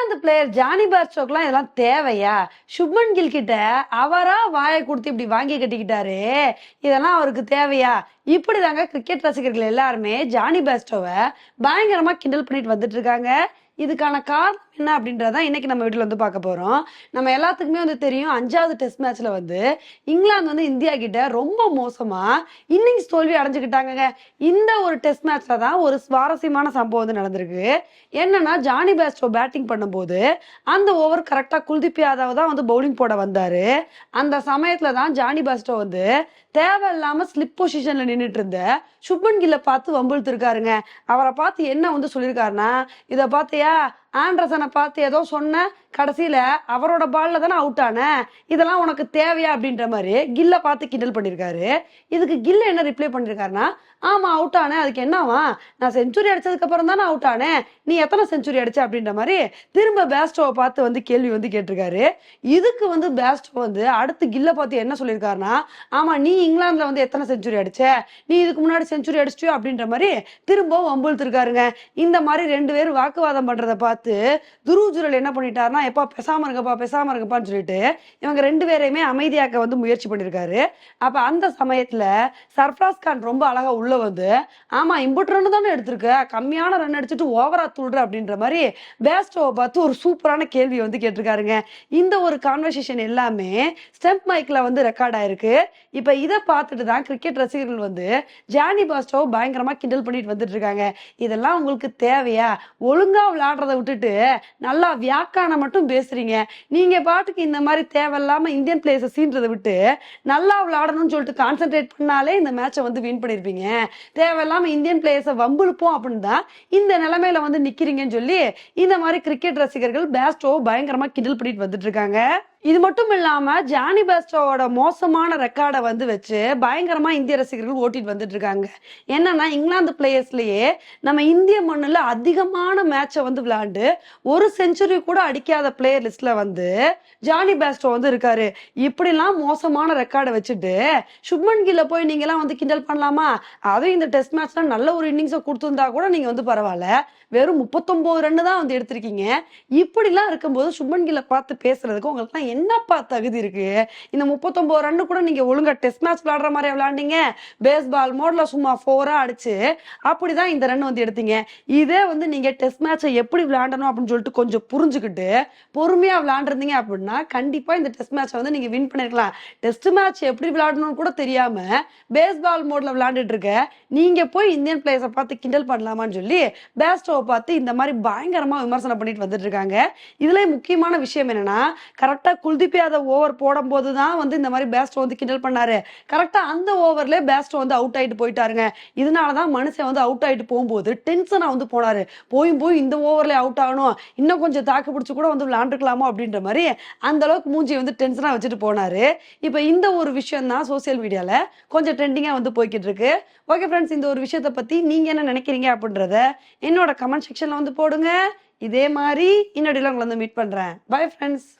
England player Johnny பார்ஸ்டோக்லாம் இதெல்லாம் தேவையா? சுப்மன் கில் கிட்ட அவரா வாயை கொடுத்து இப்படி வாங்கி கட்டிக்கிட்டாரு. இதெல்லாம் அவருக்கு தேவையா? இப்படிதாங்க கிரிக்கெட் ரசிகர்கள் எல்லாருமே ஜானி பேஸ்டோவை பயங்கரமா கிண்டல் பண்ணிட்டு வந்துட்டு இருக்காங்க. இதுக்கான காரணம் என்ன அப்படின்றதான் இன்னைக்கு நம்ம வீட்டில் வந்து பார்க்க போகிறோம் நம்ம எல்லாத்துக்குமே வந்து தெரியும் அஞ்சாவது டெஸ்ட் மேட்ச்ல வந்து இங்கிலாந்து வந்து இந்தியா கிட்ட ரொம்ப மோசமாக இன்னிங்ஸ் தோல்வி அடைஞ்சுக்கிட்டாங்க இந்த ஒரு டெஸ்ட் மேட்ச்ல தான் ஒரு சுவாரஸ்யமான சம்பவம் வந்து நடந்திருக்கு. என்னன்னா ஜானி பேஸ்டோ பேட்டிங் பண்ணும்போது அந்த ஓவர் கரெக்டாக குல்தீப் யாதவ் தான் வந்து பவுலிங் போட வந்தாரு. அந்த சமயத்துல தான் ஜானி பேஸ்டோ வந்து தேவையில்லாமல் ஸ்லிப் பொசிஷன்ல நின்றுட்டு இருந்த சுப்மன் கில்ல பார்த்து வம்பிழுத்துருக்காருங்க. அவரை பார்த்து என்ன வந்து சொல்லியிருக்காருன்னா இதை பார்த்தியா? yeah. ஆண்ட்ரசனை பார்த்து ஏதோ சொன்ன கடைசியில் அவரோட பாலில் தானே அவுட் ஆன இதெல்லாம் உனக்கு தேவையா அப்படின்ற மாதிரி கில்லை பார்த்து கிண்டல் பண்ணியிருக்காரு இதுக்கு கில்ல என்ன ரிப்ளை பண்ணியிருக்காருன்னா ஆமாம் அவுட் ஆனேன் அதுக்கு என்னவா? நான் செஞ்சுரி அடித்ததுக்கப்புறம் தானே அவுட் ஆனேன் நீ எத்தனை செஞ்சுரி அடிச்ச அப்படின்ற மாதிரி திரும்ப பேஸ்டோவை பார்த்து வந்து கேள்வி வந்து கேட்டிருக்காரு. இதுக்கு வந்து பேஸ்டோ வந்து அடுத்து கில்லை பார்த்து என்ன சொல்லியிருக்காருன்னா ஆமாம் நீ இங்கிலாந்தில் வந்து எத்தனை செஞ்சுரி அடிச்ச? நீ இதுக்கு முன்னாடி செஞ்சுரி அடிச்சிட்டியோ அப்படின்ற மாதிரி திரும்பவும் வம்புழுத்திருக்காருங்க இந்த மாதிரி ரெண்டு பேரும் வாக்குவாதம் பண்ணுறதை பார்த்து பார்த்து ஜுரல் என்ன பண்ணிட்டாருன்னா எப்பா பெசாம இருக்கப்பா பெசாம இருங்கப்பான்னு சொல்லிட்டு இவங்க ரெண்டு பேரையுமே அமைதியாக்க வந்து முயற்சி பண்ணிருக்காரு. அப்ப அந்த சமயத்துல சர்ஃப்ராஸ் கான் ரொம்ப அழகா உள்ள வந்து ஆமா இம்புட்டு ரன் தானே எடுத்திருக்க? கம்மியான ரன் அடிச்சுட்டு ஓவரா துள்ளுற அப்படின்ற மாதிரி பேஸ்டோவை பார்த்து ஒரு சூப்பரான கேள்வி வந்து கேட்டிருக்காருங்க. இந்த ஒரு கான்வர்சேஷன் எல்லாமே ஸ்டெம்ப் மைக்ல வந்து ரெக்கார்ட் ஆயிருக்கு. இப்ப இதை பார்த்துட்டு தான் கிரிக்கெட் ரசிகர்கள் வந்து ஜானி பாஸ்டோ பயங்கரமா கிண்டல் பண்ணிட்டு வந்துட்டு இருக்காங்க. இதெல்லாம் உங்களுக்கு தேவையா? ஒழுங்கா விளையாடுறத விட்டுட்டு நல்லா வியாக்கானம் மட்டும் பேசுறீங்க. நீங்க பாட்டுக்கு இந்த மாதிரி தேவையில்லாம இந்தியன் பிளேயர்ஸை சீன்றதை விட்டு நல்லா விளையாடணும்னு சொல்லிட்டு கான்சென்ட்ரேட் பண்ணாலே இந்த மேட்சை வந்து வின் பண்ணிருப்பீங்க. தேவையில்லாம இந்தியன் பிளேயர்ஸை வம்புழுப்போம் அப்படின்னு தான் இந்த நிலைமையில வந்து நிக்கிறீங்கன்னு சொல்லி இந்த மாதிரி கிரிக்கெட் ரசிகர்கள் பேஸ்டோ பயங்கரமா கிண்டல் பண்ணிட்டு வந்துட்டு இருக்காங்க. இது மட்டும் இல்லாம ஜானி பேஸ்டோவோட மோசமான ரெக்கார்டை வந்து வச்சு பயங்கரமா இந்திய ரசிகர்கள் ஓட்டிட்டு வந்துட்டு இருக்காங்க. என்னன்னா இங்கிலாந்து பிளேயர்ஸ்லயே நம்ம இந்திய மண்ணில் அதிகமான மேட்சை வந்து விளையாண்டு ஒரு செஞ்சுரி கூட அடிக்காத பிளேயர் லிஸ்ட்ல வந்து ஜானி பேஸ்டோ வந்து இருக்காரு. இப்படிலாம் மோசமான ரெக்கார்டை வச்சுட்டு சுப்மன் கில்ல போய் நீங்க எல்லாம் வந்து கிண்டல் பண்ணலாமா? அதுவும் இந்த டெஸ்ட் மேட்ச்ல நல்ல ஒரு இன்னிங்ஸை கொடுத்துருந்தா கூட நீங்க வந்து பரவாயில்ல. வெறும் முப்பத்தொன்பது ரன்னு தான் வந்து எடுத்திருக்கீங்க. இப்படிலாம் இருக்கும்போது சுப்மன் கில்ல பார்த்து பேசுறதுக்கு உங்களுக்கு என்னப்பா தகுதி இருக்கு? இந்த முப்பத்தொன்பது ரன்னு கூட நீங்க ஒழுங்கா டெஸ்ட் மேட்ச் விளையாடுற மாதிரி விளையாண்டீங்க? பேஸ்பால் மோட்ல சும்மா ஃபோரா அடிச்சு அப்படிதான் இந்த ரன் வந்து எடுத்தீங்க. இதே வந்து நீங்க டெஸ்ட் மேட்சை எப்படி விளையாடணும் அப்படின்னு சொல்லிட்டு கொஞ்சம் புரிஞ்சுக்கிட்டு பொறுமையா விளையாண்டுருந்தீங்க அப்படின்னா கண்டிப்பா இந்த டெஸ்ட் மேட்சை வந்து நீங்க வின் பண்ணிருக்கலாம். டெஸ்ட் மேட்ச் எப்படி விளையாடணும்னு கூட தெரியாம பேஸ்பால் மோட்ல விளையாண்டுட்டு இருக்க நீங்க போய் இந்தியன் பிளேயர்ஸை பார்த்து கிண்டல் பண்ணலாமான்னு சொல்லி பேஸ்டோவை பார்த்து இந்த மாதிரி பயங்கரமா விமர்சனம் பண்ணிட்டு வந்துட்டு இருக்காங்க. இதுல முக்கியமான விஷயம் என்னன்னா கரெக்டா குல்தீப் யாதவ் ஓவர் போடும்போது தான் வந்து இந்த மாதிரி பேஸ்ட் வந்து கிண்டல் பண்ணாரு. கரெக்டா அந்த ஓவர்ல பேஸ்ட் வந்து அவுட் ஆயிட்டு போயிட்டாருங்க. இதனால தான் மனுஷன் வந்து அவுட் ஆயிட்டு போகும்போது டென்ஷனா வந்து போனாரு. போயும் போய் இந்த ஓவர்ல அவுட் ஆகணும். இன்னும் கொஞ்சம் தாக்கு பிடிச்சு கூட வந்து விளையாண்டுக்கலாமோ அப்படின்ற மாதிரி அந்த அளவுக்கு மூஞ்சி வந்து டென்ஷனா வச்சுட்டு போனாரு. இப்போ இந்த ஒரு விஷயம் தான் சோசியல் மீடியால கொஞ்சம் ட்ரெண்டிங்கா வந்து போய்கிட்டு இருக்கு ஓகே ஃப்ரெண்ட்ஸ் இந்த ஒரு விஷயத்தை பத்தி நீங்க என்ன நினைக்கிறீங்க அப்படின்றத என்னோட கமெண்ட் செக்ஷன்ல வந்து போடுங்க. இதே மாதிரி இன்னொடியில் உங்களை வந்து மீட் பண்றேன். Bye friends